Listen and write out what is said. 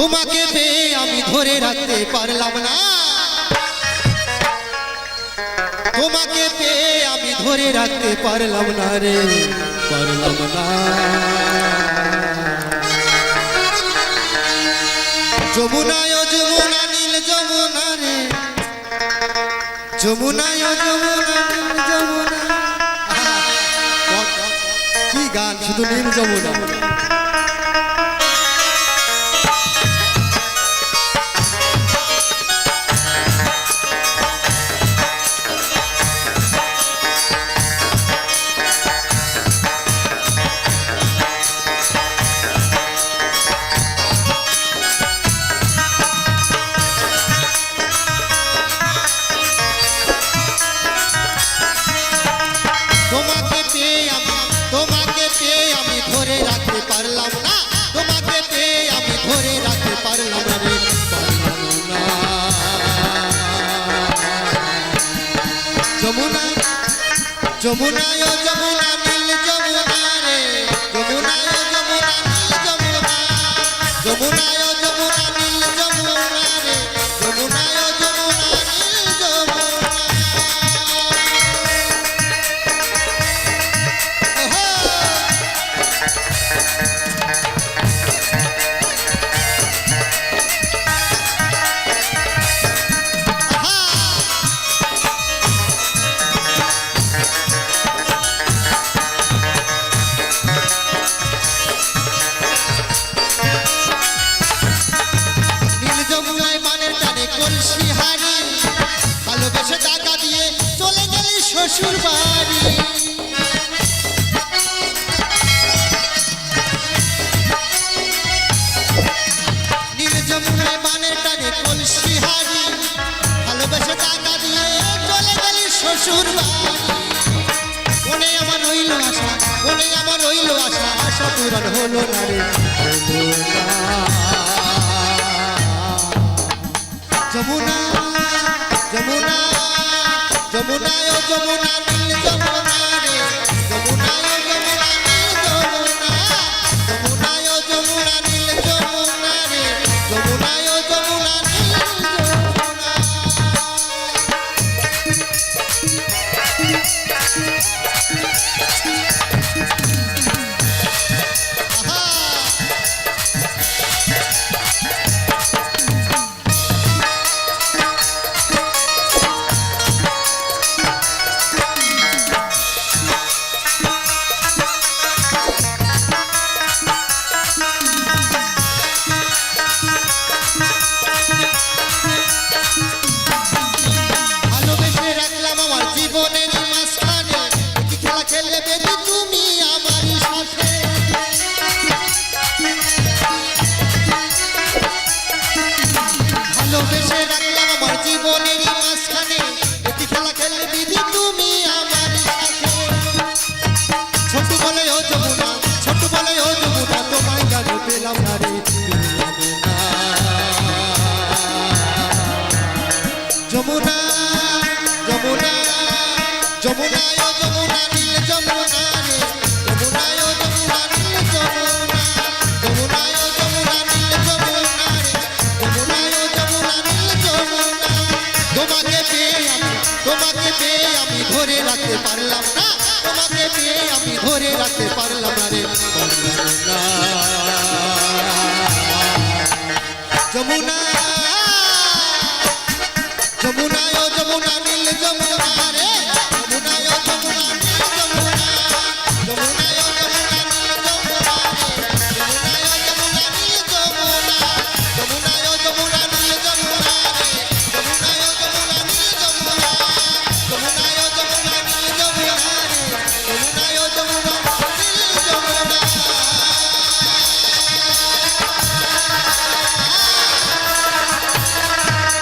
তোমাকে পেয়ে আমি ধরে রাখতে পারলাম না। তোমাকে পেয়ে আমি ধরে রাখতে পারলাম না রে, পারলাম না। যমুনায় যমুনা নীল যমুনা রে, যমুনায় যমুনা নীল যমুনা। কি গান, শুধু নীল যমুনা? পারলাম না তোমাকে আমি ধরে রাখতে পারলাম না যমুনা যমুনায় যমুনা, নীল যমুনা রে যমুনায় যমুনা, নীল যমুনা যমুনায় পূরণ হলো না রে যমুনা যমুনা যমুনা ও যমুনা যমুনা রে। যমুনা ও যমুনা নীল যমুনা। যমুনা ও যমুনা নীল যমুনা রে। যমুনা ও যমুনা জীবনের মাঝখানে খেলা খেললে পেয়ে আমি তোমাকে পেয়ে আমি ধরে রাখতে পারলাম না। তোমাকে পেয়ে আমি ধরে রাখতে পারলাম না রে। যমুনা যমুনা ও যমুনা নীল যমুনা রে।